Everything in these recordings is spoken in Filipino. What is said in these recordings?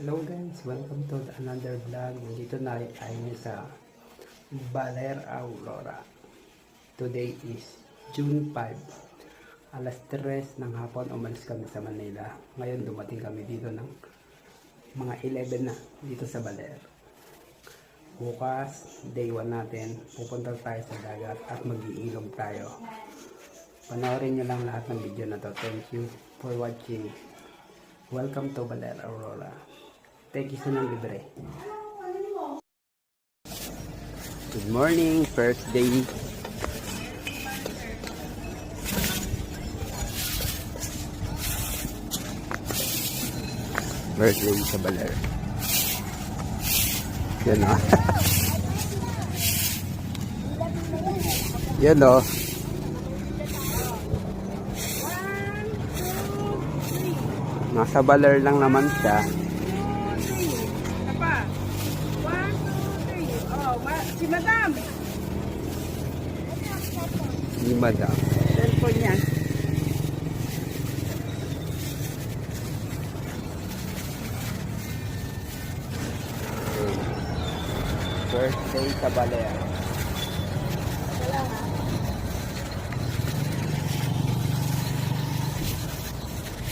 Hello guys, welcome to another vlog. Nandito na tayo sa Baler Aurora. Today is June 5. Alas 3 ng hapon umalis kami sa Manila. Ngayon dumating kami dito ng mga 11 na dito sa Baler. Bukas, day 1 natin, pupunta tayo sa dagat at mag-iilog tayo. Panoorin nyo lang lahat ng video na to. Thank you for watching. Welcome to Baler Aurora. Thank you sa nang libre. Good morning, first day. First day sa Baler. Yan o. Yan o. Nasa Baler lang naman siya. Apa? One, two, three. Oh, ma- si Madam. Ni Madam. Cellphone niya. First day sa Baler.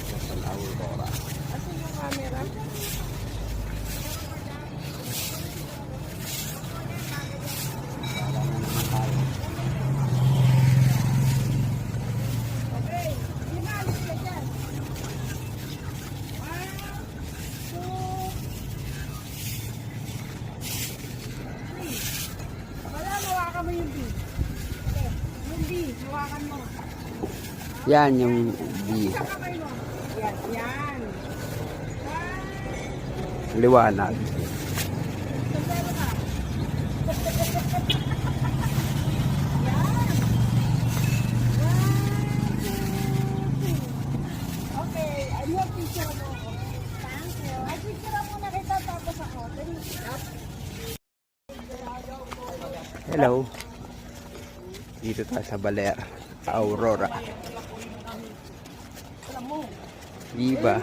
Nasa Aurora. Asan yung camera? Wala na naman tayo. Okay. Lima, alis ka dyan. One, two, three. Wala, hawakan mo yung B. Okay. Yung B, hawakan mo. Yan yung B. Isang kamay mo. Yan, Liwanag. Hello. Dito tayo sa Baler. Aurora. Alam mo. Diba?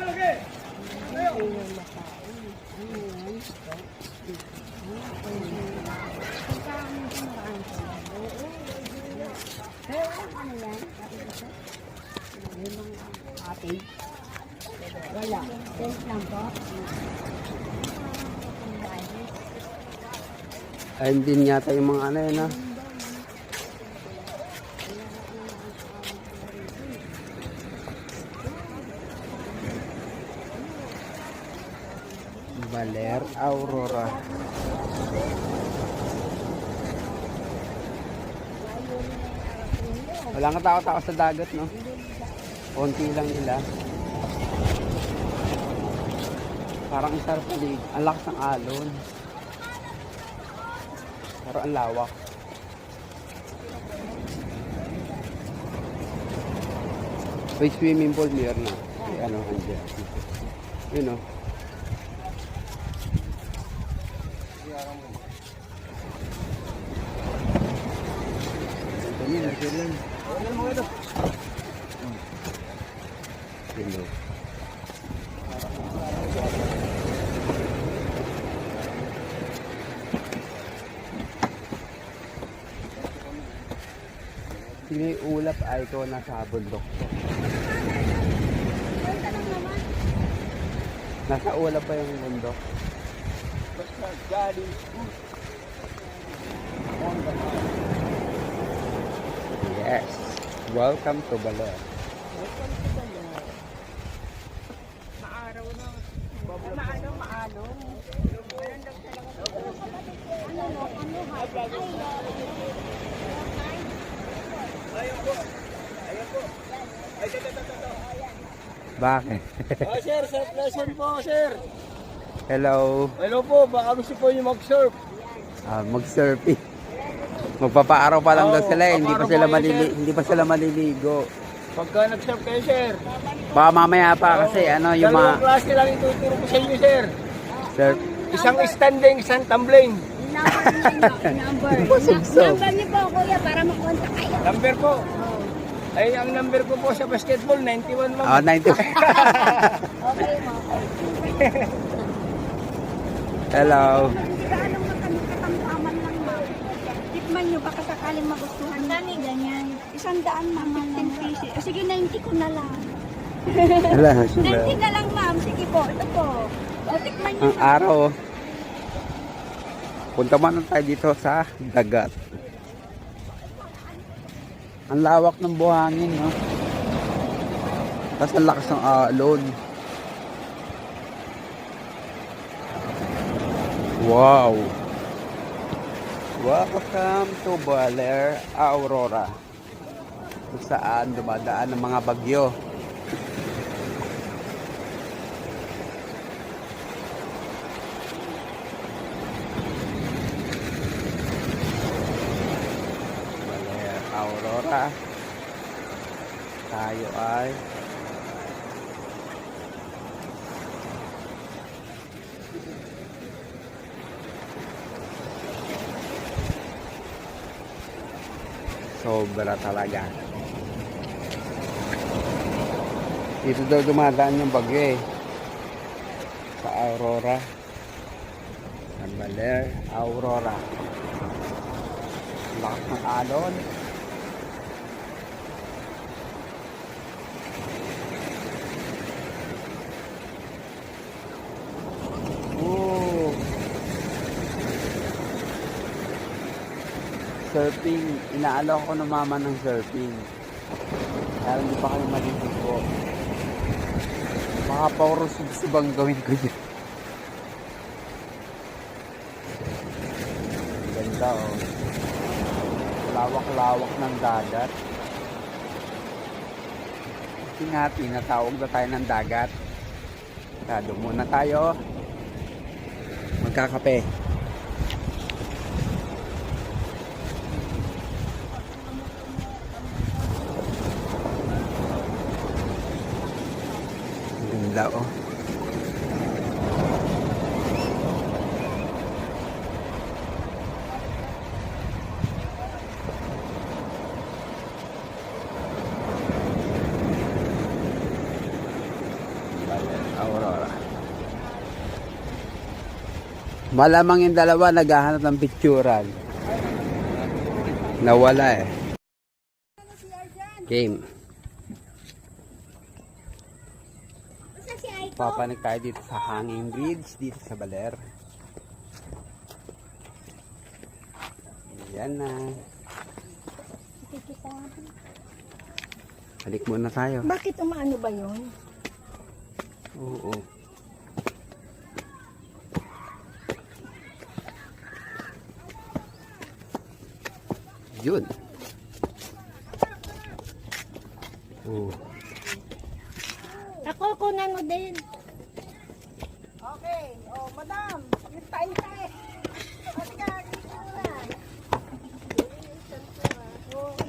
Wala. Tent lang po. Ayun din yata yung mga ano yun ah. Baler Aurora. Wala nga tao-tao sa dagat, no? Konti lang nila. Parang ang sarap palig. Ang lakas ng alon. Pero ang lawak. May swimming pool meron na. Ano, andyan. Yun o. Yun o. Sino yung ulap ay ito nasa bundok to. Nasa ulap pa yung bundok. Basta galing Welcome to Baler. Maaraw na. Maano, maano. Bakit? Oh, sir, surf lesson po, sir. Hello. Hello po, baka gusto po niyo mag-surf. Ah, mag-surfing. Magpapaaraw pa lang daw sila eh. Hindi pa sila malili sir. hindi pa sila maliligo. Pagka nag-surf kayo, sir. Baka mamaya pa kasi ano yung mga Dalawang klase lang ituturo ko sa inyo, sir. surf. Isang standing, isang tumbling. number. Pasugso. Number niyo po, kuya, para makontak kayo. Number po. Ay, ang number ko po sa basketball, 91 Ah, ma'am. 90. Okay mo. Hello ka alam na kami katamtaman lang ma'am. Tikman nyo, baka sakaling magustuhan. Dami ganyan. Isang daan ma'am, 15 pieces. O sige, 90 ko na lang. Wala, 90 na lang ma'am. Sige po, ito po. O tikman nyo. Ang araw. oh. Punta man tayo dito sa dagat. Ang lawak ng buhangin, no? Tapos ang lakas ng alon. Wow! Welcome to Baler Aurora. Kung saan dumadaan ng mga bagyo. Baler Aurora. Tayo ay sobra talaga. Dito daw dumadaan yung bagyo eh. Sa Aurora. Sa Baler Aurora. Lakas ng alon. Surfing. Inaalok ko ng mama ng surfing. Kaya hindi pa kami maliligo. Baka puro subsubang gawin ko yun. Ganda oh. Lawak-lawak ng dagat. Kasi nga, tinatawag na tayo ng dagat. Kado muna tayo. Magkakape. Ang Ganda oh. Aurora. Malamang yung dalawa naghahanap ng picturan. Nawala eh. Game. Basta si Aiko. Papanik tayo dito sa hanging bridge dito sa Baler. Yan na. Balik muna tayo. Bakit umaano ba yun? Oo. Yun. Oo. Ako, kunan mo din. Okay. Oh, madam. Yung tayo-tayo. O sige, dito muna.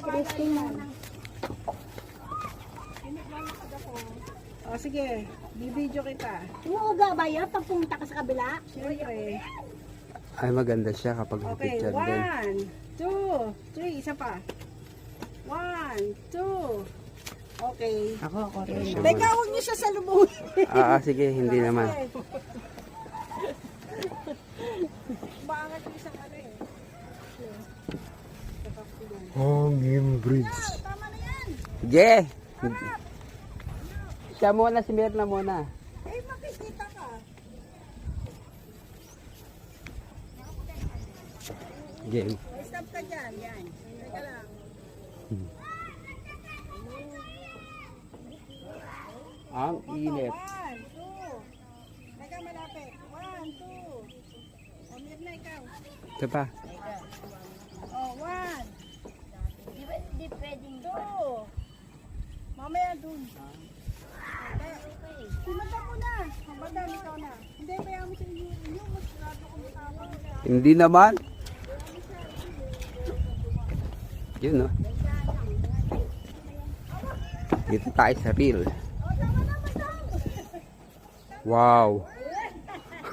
Christine mo. O sige, bibidyo kita. Umuuga ba yun pag pumunta ka sa kabila? Siyempre. Ay maganda siya kapag Okay, picture din. one, two, three, isa pa. One, two. Okay. Ako, ako rin. Teka, huwag niyo siya salubungin. Ah, ah, sige, hindi naman. Maangat yung isang ano eh. Hanging bridge. Tama na yan. Sige. Siya muna, si Mirna muna. Eh, makikita ka. Game. Stop ka dyan. Yan. Teka lang. Ang init. One, two. Teka, malapit. One, two. O, Mirna, ikaw. Ito pa. Oh, one, Di, ba, di pwedeng two. Mamaya dun. Madam mo na. Oh, madam, ikaw na. Hindi, kaya mo siya yung yung mas grado kung matawag. Hindi naman. Yun, no? Dito tayo sa reel. Wow.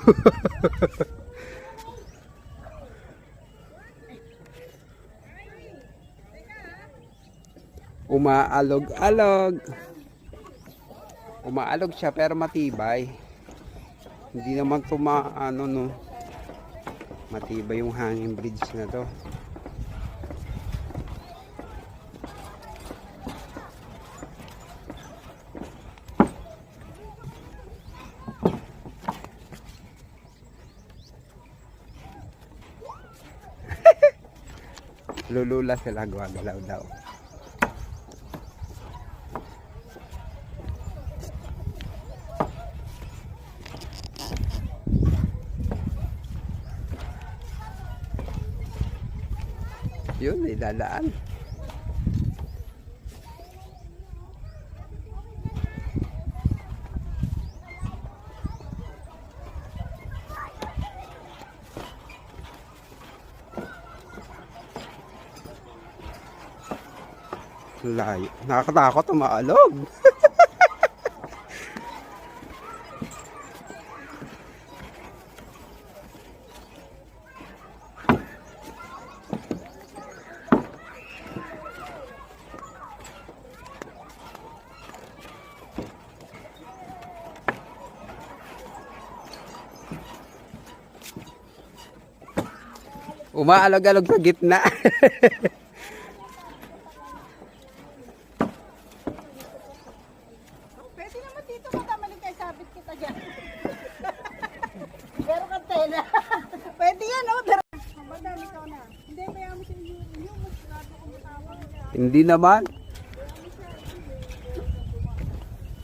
Umaalog-alog. Umaalog siya pero matibay. Hindi naman tuma ano no. Matibay yung hanging bridge na to. Lulula sila gumagalaw daw. Yun, may Layo. Nakakatakot umaalog. Umaalog-alog sa gitna. Pwede naman dito madamaling kay sabit kita dyan. Pero kang tela. Pwede yan, oh. Dar- Madam, ikaw na. Hindi, kaya mo siya yung yung mas grabe kung matawag niya. Hindi naman.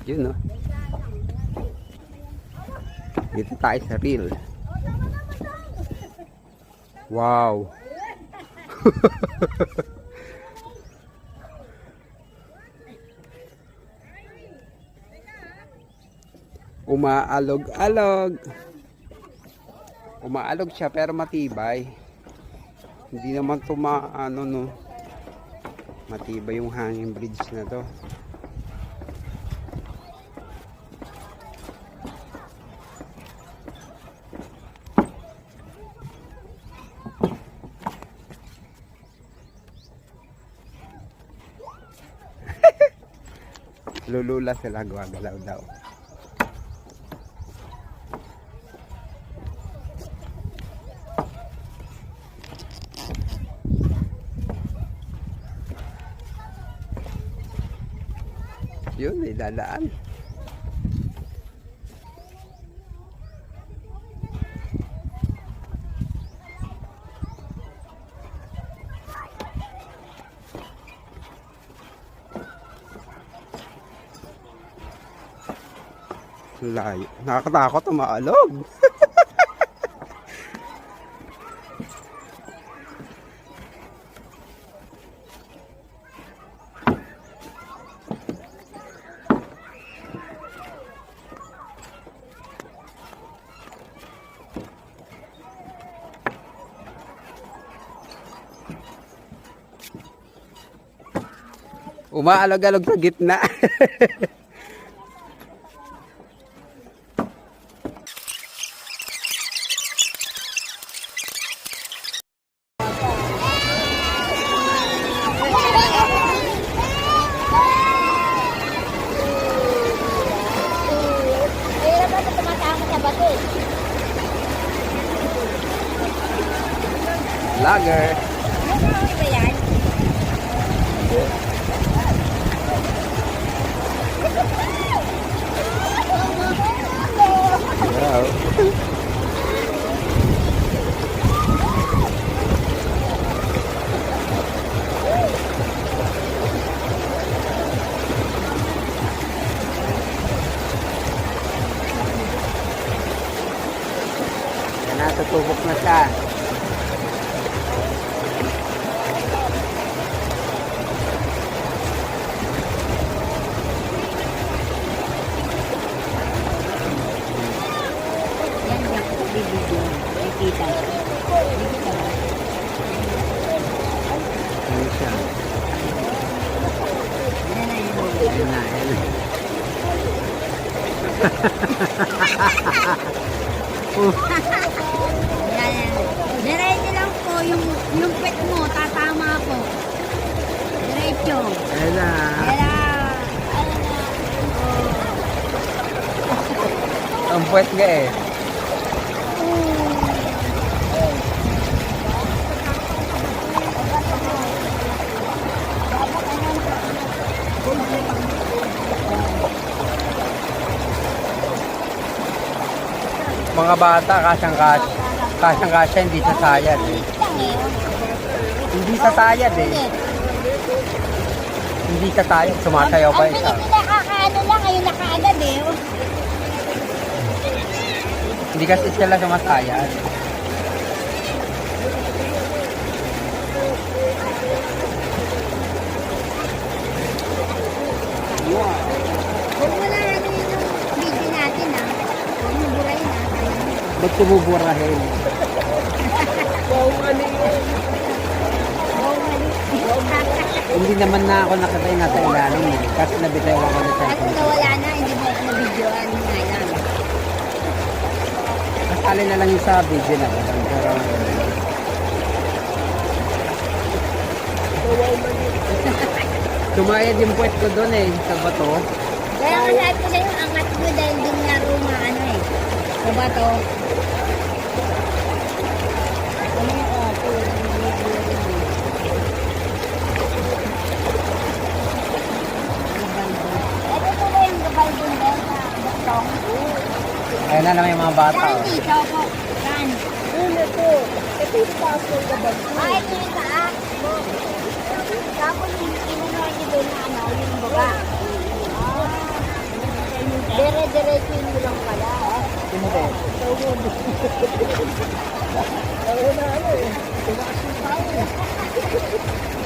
Yun no. Dito tayo sa reel. Wow. Umaalog-alog. Umaalog siya pero matibay. Hindi naman tuma ano no. Matibay yung hanging bridge na to. Lulula sila gumagalaw daw. Yun, may dadaan. Layo. Nakakatakot umaalog. Umaalog-alog sa gitna. Mga bata, kasyang kasya. Kasyang kasya, hindi sa sayad eh. Hindi sa sayad eh. Hindi sa sayad, sumasayaw pa Ang isa. pinakakaano lang, ayun na kaagad eh. Hindi kasi sila sumasayad. Huwag Ba't kumuburahin? Hindi naman na ako nakatay nasa ilalim eh. Kasi nabitaw ako ng At cellphone. nawala na, hindi mo ako na-videoan nga lang. Kasali na lang yung sa video na. Pero Tumayad yung puwet ko doon eh, sa bato. Kaya nga sabi ko sa'yo, angat mo dahil din nga ruma ano eh. Sa bato. Ano po? Ayun na naman yung mga bata. Oh. dito po? Saan? Yun, ito. Ito yung taas ng gabag. Ah, ito yung taas. Tapos yung inano niyo doon na ano, yung baba. Ah. Dire-diretso yun mo lang pala. Hindi. Ayun na ano eh. Tumaas yung tao.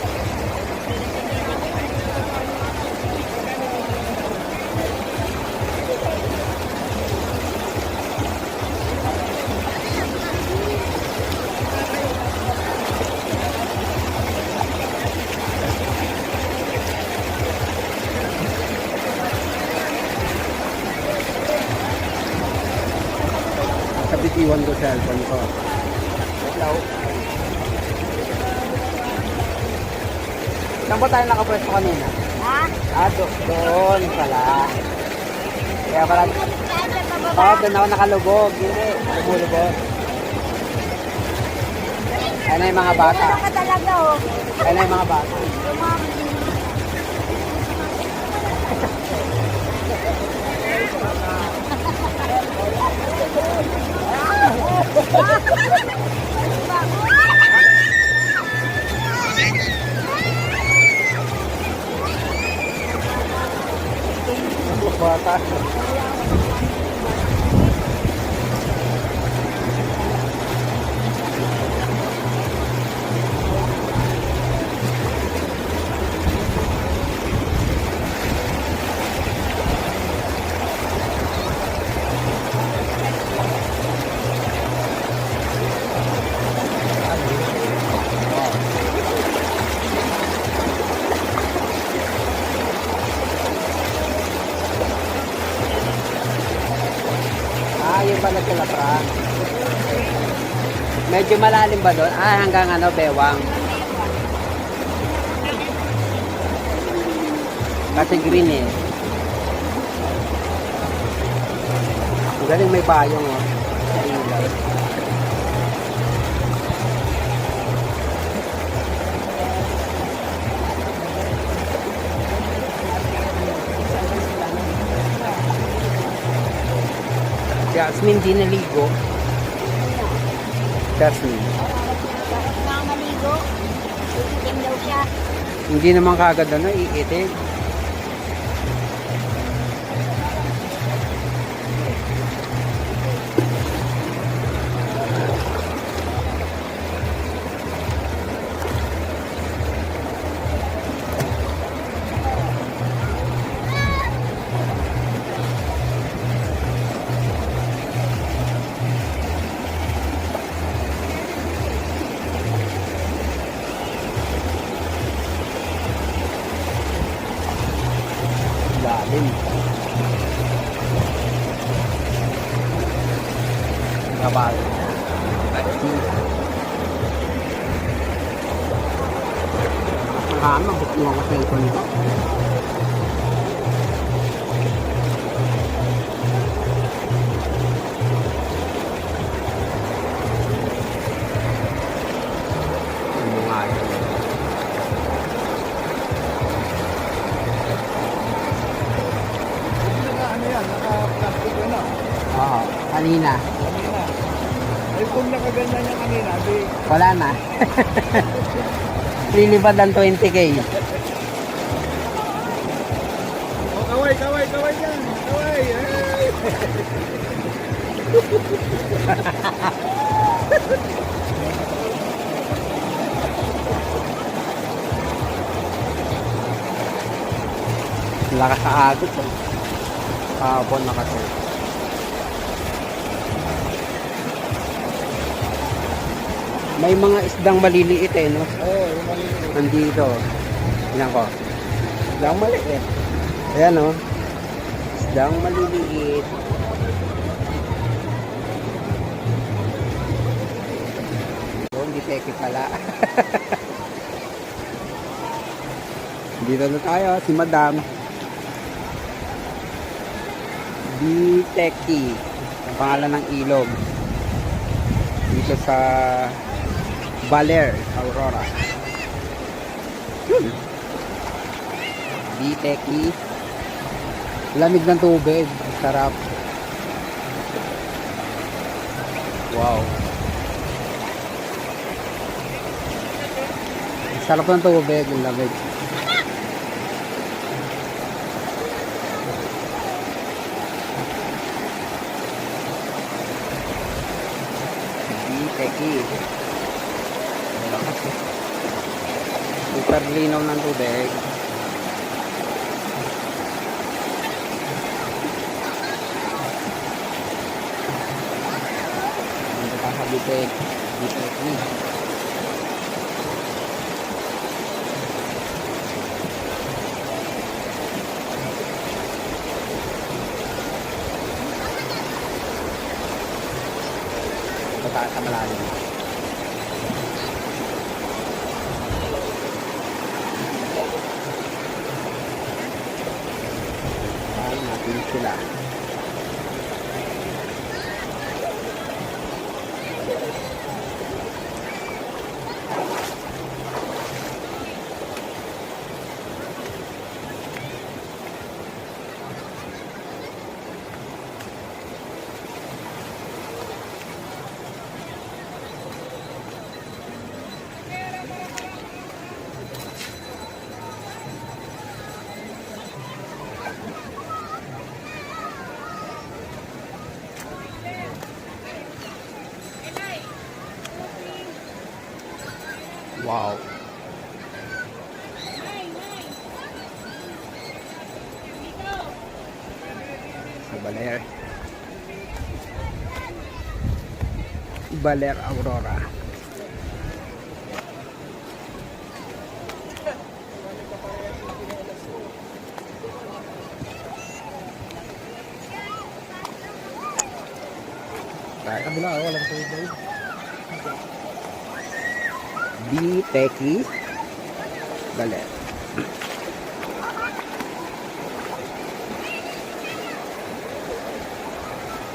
Cellphone ko. Hello. Saan ba tayo nakapwesto kanina? Ha? Ah, do doon pala. Kaya pala, oh, doon ako nakalubog. Hindi, lumulubog. Ayun na yung mga bata. Ayun na yung mga bata. Bata. Malalim ba doon? Ah, hanggang ano, bewang. Kasi green eh. Ang galing may bayong oh. Sa ilaw. Jasmine di naligo. Jasmine. Mga maligo. Itim daw siya. Hindi naman kagad ano, iitin. Kabal. Nakakama, bukti ako sa cellphone ko. Ano nga yun? Naka ano yan, naka-plastic yun ah. Ah, Kanina. Kanina. Ay kung nakaganyan niya kanina, di Wala na. Lilipad ng 20k. Oh, kaway, kaway, kaway yan. Kaway. Hey. Lakas sa agos. Eh. Kahapon nakatur. May mga isdang maliliit eh, no? Oh, yung maliliit. Nandito. Tingnan ko. Isdang maliit. Ayan, no? Isdang maliliit. Oh, hindi teki pala. Dito na tayo, si Madam. Biteki. Ang pangalan ng ilog. Dito sa Baler, Aurora. Yun. Biteki. Lamig ng tubig. Sarap. Wow. Sarap ng tubig. Ang lamig. Biteki. Super linaw ng tubig. Dito pa sa bitek. Biteki. Pataas sa malalim. Saan natin sila? Wow. Sa Baler. Baler Aurora. Kaya kabila, oh, walang tubig. Biteki Baler.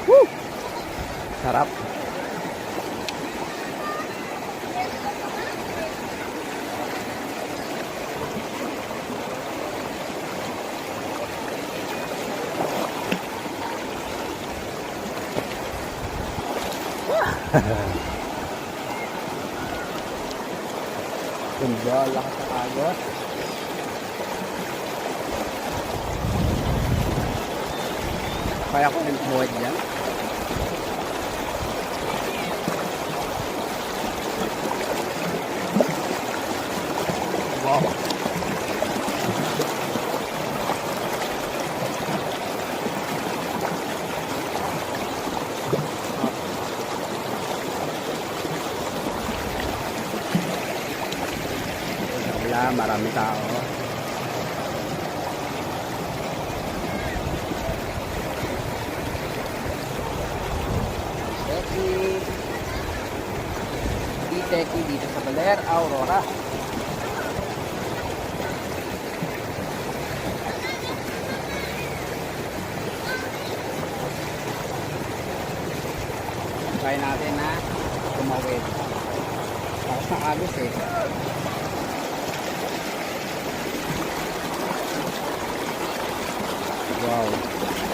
Woo! Sarap. Ganda, lakas sa agos. Kaya ko Wow.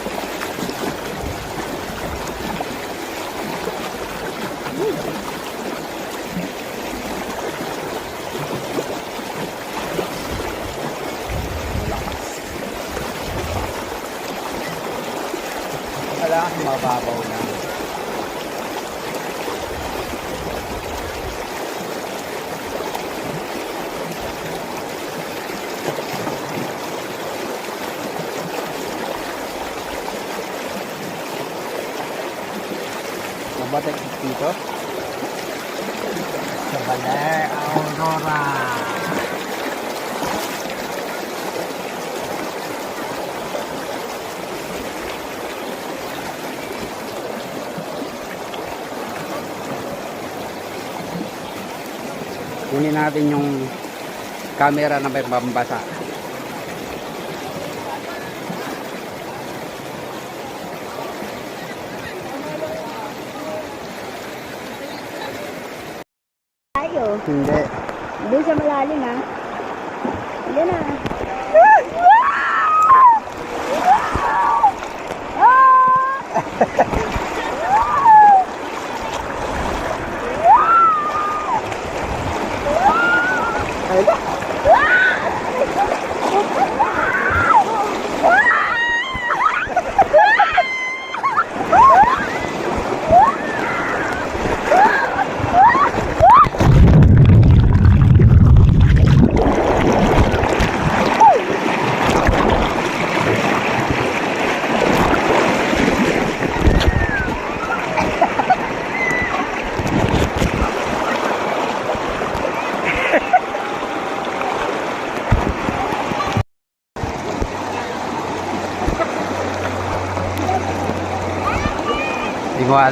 kunin natin yung camera na may pambasa.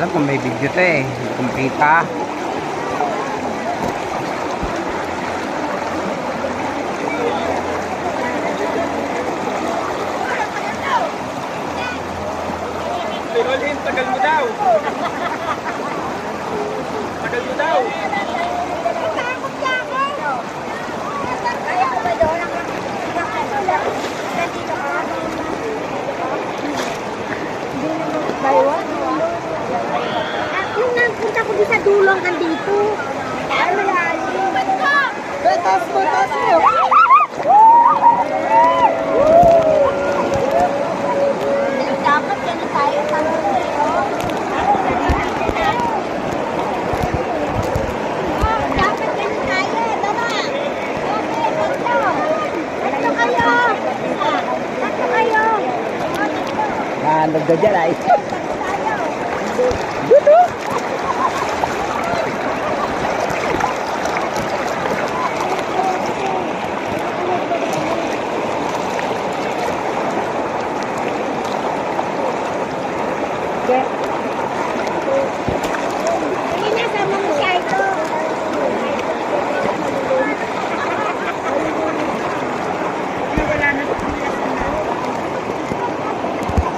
alam kung may video to eh. Complete. Pasmo, pasmo.